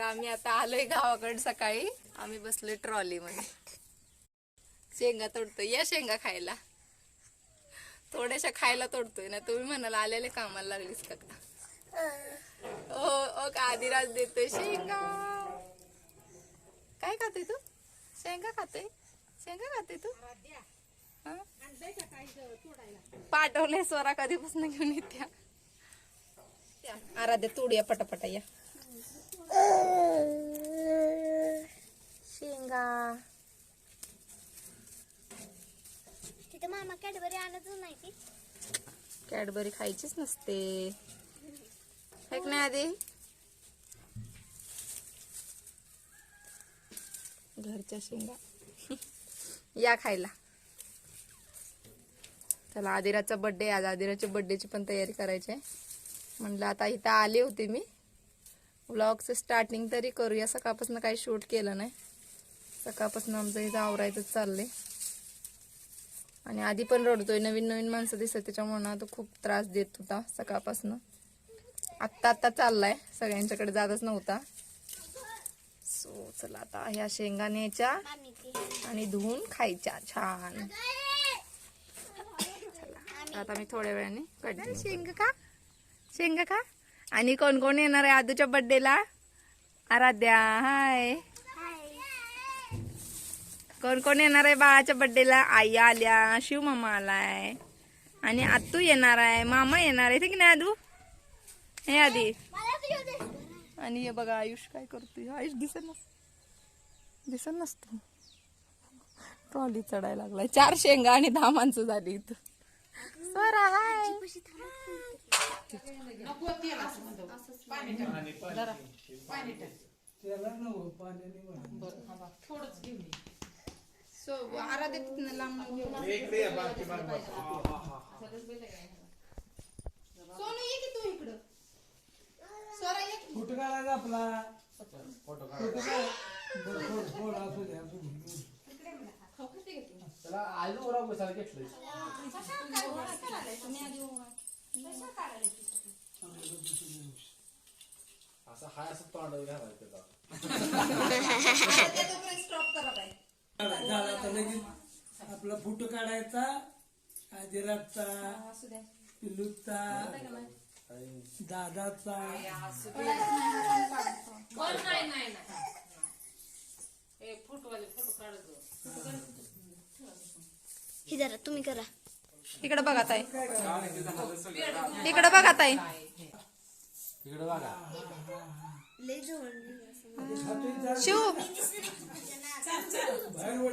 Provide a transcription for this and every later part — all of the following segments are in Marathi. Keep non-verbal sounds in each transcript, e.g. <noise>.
तर आम्ही आता आलोय गावाकडे सकाळी. आम्ही बसलोय ट्रॉली मध्ये शेंगा तोडतोय. या शेंगा खायला. थोड्याशा खायला तोडतोय. ना तुम्ही म्हणाला आलेले कामाला लागलीस का? ओ ओ का आदिराज देतोय शेंगा. काय खाते तू? शेंगा खाते शेंगा खाते तू? पाठवले स्वरा कधीपासून घेऊन येत्या. आराध्या तोडूया पटापटा या. शेंगा. तिथे मामा कॅडबरी आणतच नाही ती. कॅडबरी खायचीच नसते. ऐक नाही आधी. घरच्या शेंगा. या खायला. चला आदिराचा बर्थडे आज आदिराच्या बर्थडेची पण तयारी करायची आहे. म्हणलं आता इथं आले होते मी. व्लॉगचं स्टार्टिंग तरी करूया. सकाळपासून काही शूट केलं नाही. सकाळपासून आमचं इथं आवरायचंच चाललंय. आणि आधी पण रडतोय. नवीन नवीन माणसं दिसत त्याच्यामुळे ना तो खूप त्रास देत होता सकाळपासून. आत्ता आत्ता चाललाय. सगळ्यांच्याकडे जातच नव्हता. सो चला आता ह्या शेंगा न्यायच्या. आणि धुवून खायच्या. छान. चला. आता मी थोड्या वेळाने कट शेंग का? शेंग का? आणि कोण कोण येणार आहे आदूच्या बर्थडेला आराध्या हाय कोण कोण येणार आहे बाळाच्या बर्थडेला आई आल्या शिव मामा आलाय. आणि आतू येणार आहे मामा येणार आहे की नाही आदू? हे आधी. आणि हे बघा आयुष काय करतोय? आयुष दिसत नस दिसत नसतो ट्रॉली चढायला लागलाय. चार शेंगा आणि दहा माणसं झाली इथं. कशी थांबत सो आराध्या तिथनं लांब सोनू ये की तू इकडं? स्वरा ये की. फोटो काढायचा आपला? फोटो काढ. बरं, फोड, फोड, असू दे, असू दे. त्याला आज ओरा बसायला घेतलंय. असं हाय असं तोंड घालायचं त्याचा स्टॉप करा बाई झाला, झाला, आता लगेच आपला फोटो काढायचा आदिराजचा असू द्या पिल्लूचा दादाचा. ही जरा तुम्ही करा. इकडे बघा ताई. इकडे बघा ताई. इकडे बघा. शिव.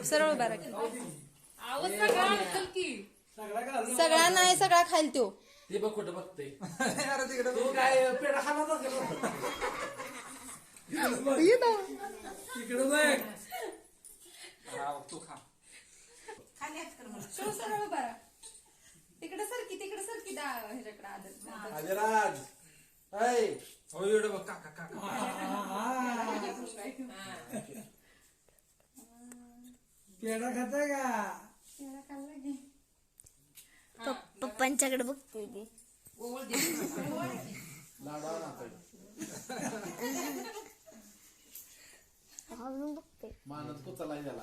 सरळ उभा सगळा नाही सगळा खाईल तो ते बघ कुठं बघते <laughs> अरे तिकडे तू काय पेढा खाणार तिकडे बघ. तू खा. सरळ उभा तिकडे सरकी तिकडे सरकी. दा ह्याच्याकडे आदर बघ काका काका पेढा खाता का? पप- पप्पांच्याकडे बघते ती लाडा नाचाय अजून बघते मानत कुचलाय त्याला?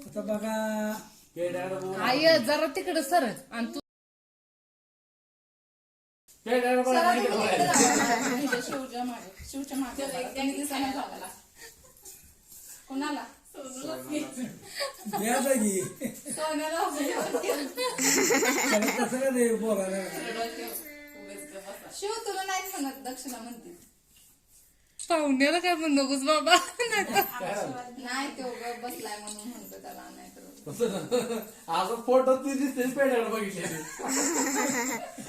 आता बघा. पेढ्याला. आय जरा तिकडे सर. आणि तू नाही. <laughs> शिवच्या मागे शिवच्या मागे झाला कोणाला? सोन्याला त्याला कसं बोलायला शिव तुला नाही म्हणत दक्षिणा म्हणते. पाहुण्याला काय म्हणू? नकोस बाबा. नाही तो बसलाय म्हणून म्हणतो त्याला नाही तर. असं फोटो ती दिसते पेढ्याला बघितले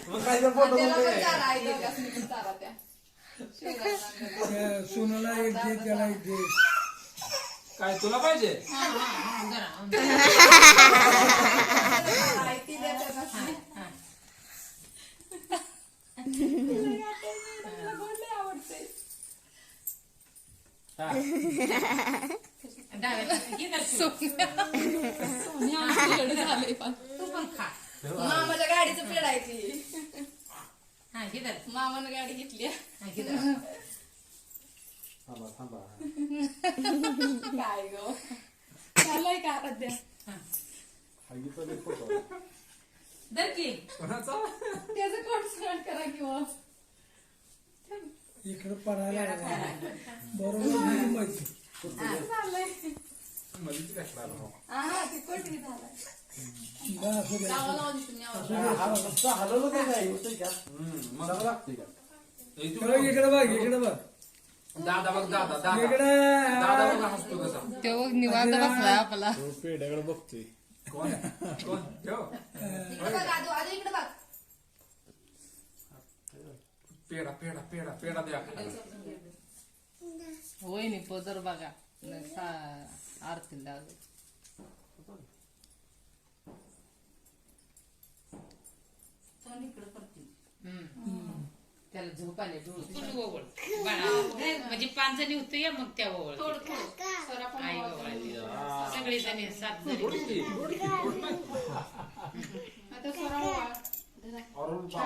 मग काय फोटो त्याला पण चारा आहे दोघांसनी पण चारा त्या. शिवला त्या सोनूला एक दे त्याला एक दे. काय तुला पाहिजे देतात नसली. बोलले आवडते हा. झाले पण तू पण खा मामाच्या गाडीचं फेडायची मामानं गाडी घेतली थांबा थांबा काय ग चालय का कोणाचा त्याचं कोण स्टार्ट करा किंवा इकडं पडायला लागला. बरोबर मधीच आला? हा बरं, असू दे. हा, हलवलं काय हम्म, मग. लागतंय का? बघ, इकडे बघ इकडे बघ. दादा बघ दादा दादा. इकडे. दादा बघा हसतो कसा. तो बघ निवांत बसलाय आपला. पेड्याकडे बघतोय. कोण? कोण? ठेव. पेडा पेडा पेडा पेडा द्या. होय नि पदर बघा. हम्म. त्याला झोप आले फुल ओवळ. बाळा म्हणजे पाच जणी होतो या मग त्या ओवळ. आई सगळे जणी सात जणी.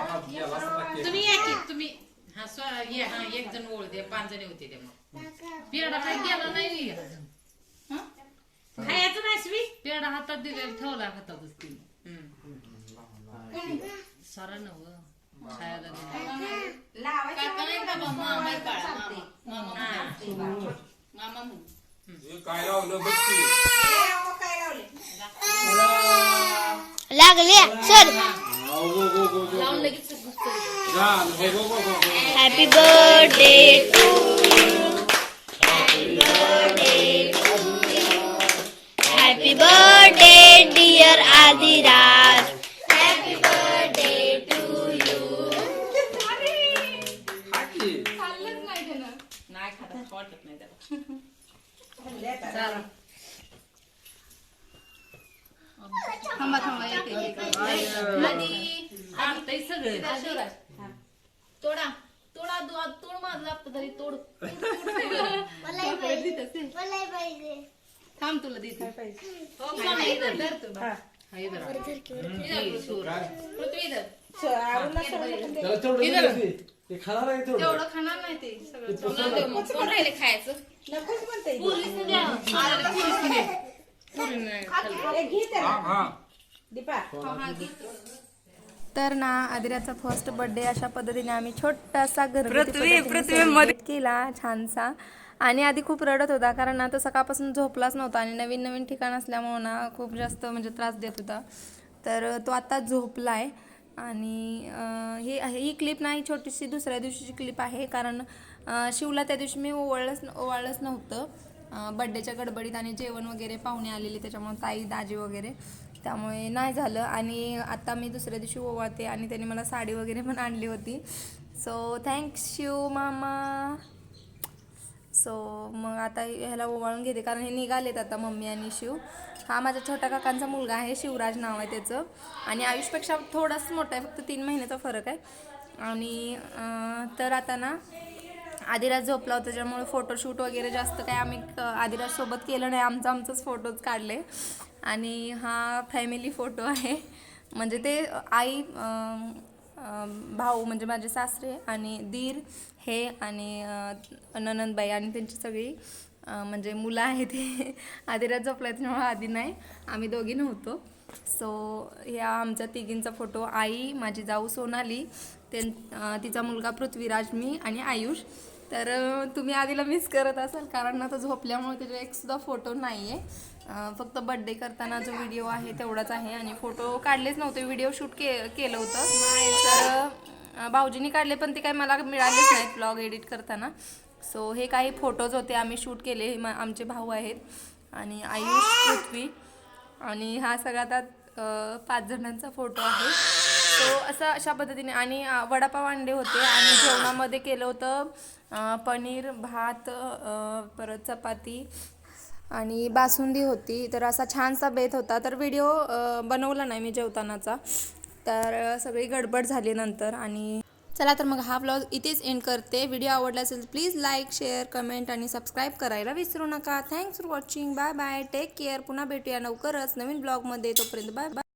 सगळा केक. तुम्ही या की तुम्ही हा स्व ये हा एक जण ओळ दे पाच जणी होते ते मग. पेढा काय गेला नाही. हं? खायचं नाही स्वी? पेढा हातात दिलेला ठेवला हातातच तिने. सरा नव. खायला दिला हे. काय लावलं? बघ की. लागले सर. लावून लगेच हो, happy birthday to happy birthday dear Adiraj happy birthday to you खाल्लंच नाही त्यानं नाही वाटत नाही त्याला थांबा थांबा येते सगळे शिवराज तोडा तोडा दु- तोड माझं लागतं तरी तोड. मलाही पाहिजे. मलाही पाहिजे. थांब तुला देते. हो, धर तू बा. हा, इधर आ. पृथ्वी धर. त्याला तेवढं दिलं ते. ते खाणार आहे तेवढं. तेवढं खाणार नाही ते सगळं. चवणार देऊ मग कोण राहिले खायचं. पुरीसनी द्या. अरे, पुरीसनी दे. पुरीने खाल्लं. हा हा. तर ना आदिराचा फर्स्ट बर्थडे अशा पद्धतीने आम्ही छोटासा घरगुती केला छानसा. आणि आधी खूप रडत होता कारण ना तो सकाळपासून झोपलाच नव्हता आणि नवीन नवीन ठिकाण असल्यामुळं ना खूप जास्त म्हणजे त्रास देत होता. तर तो आता झोपलाय. आणि अं, ही ही क्लिप ना ही छोटीशी दुसऱ्या दिवशीची क्लिप आहे कारण शिवला त्या दिवशी मी ओवाळलंच ओवाळलंच नव्हतं. बड्डेच्या गडबडीत आणि जेवण वगैरे पाहुणे आलेले त्याच्यामुळे ताई दाजी वगैरे. त्यामुळे नाही झालं. आणि आता मी दुसऱ्या दिवशी ओवाळते आणि त्याने मला साडी वगैरे पण आणली होती. सो थँक्स शिव मामा. सो मग आता ह्याला ओवाळून घेते. कारण हे निघालेत आता मम्मी आणि शिव. हा माझ्या छोट्या काकांचा मुलगा आहे. शिवराज नाव आहे त्याचं. आणि आयुषपेक्षा थोडाच मोठा आहे. फक्त तीन महिन्याचा फरक आहे. आणि तर आता ना आदिराज झोपला होता त्याच्यामुळे फोटोशूट वगैरे जास्त काय आम्ही आदिराजसोबत केलं नाही. आमचं आमचंच फोटोज काढले. आणि हा फॅमिली फोटो आहे. म्हणजे ते आई भाऊ म्हणजे माझे सासरे आणि दीर हे आणि ननंदबाई आणि त्यांची सगळी म्हणजे मुलं आहेत ते आदिराज झोपला त्याच्यामुळे आधी नाही. आम्ही दोघी नव्हतो. सो ह्या आमच्या तिघींचा फोटो आई माझी जाऊ सोनाली त्यां तिचा मुलगा पृथ्वीराज मी आणि आयुष. तर तुम्ही आधीला मिस करत असाल कारण आता झोपल्यामुळे त्याचा एकसुद्धा फोटो नाही आहे फक्त बड्डे करताना जो व्हिडिओ आहे तेवढाच आहे आणि फोटो काढलेच नव्हते. व्हिडिओ शूट के केलं होतं. तर भाऊजींनी काढले पण ते काही मला मिळालेच नाहीत ब्लॉग एडिट करताना. सो हे काही फोटोज होते आम्ही शूट केले हे आमचे भाऊ आहेत. आणि आयुष पृथ्वी. आणि हा सगळा आता पाच जणांचा फोटो आहे. तो असं अशा पद्धतीने आणि वडापाव अंडे होते आणि जेवणामध्ये केलं होतं पनीर भात परत चपाती आणि बासुंदी होती. तर असा छानसा बेत होता. तर व्हिडिओ बनवला नाही मी जेवतानाचा. तर सगळी गडबड झाली नंतर आणि चला तर मग हा ब्लॉग इथेच एंड करते. व्हिडिओ आवडला असेल प्लीज लाईक शेअर कमेंट आणि सबस्क्राईब करायला विसरू नका. Thanks for watching bye bye take care पुन्हा भेटूया लवकरच नवीन ब्लॉगमध्ये तोपर्यंत बाय बाय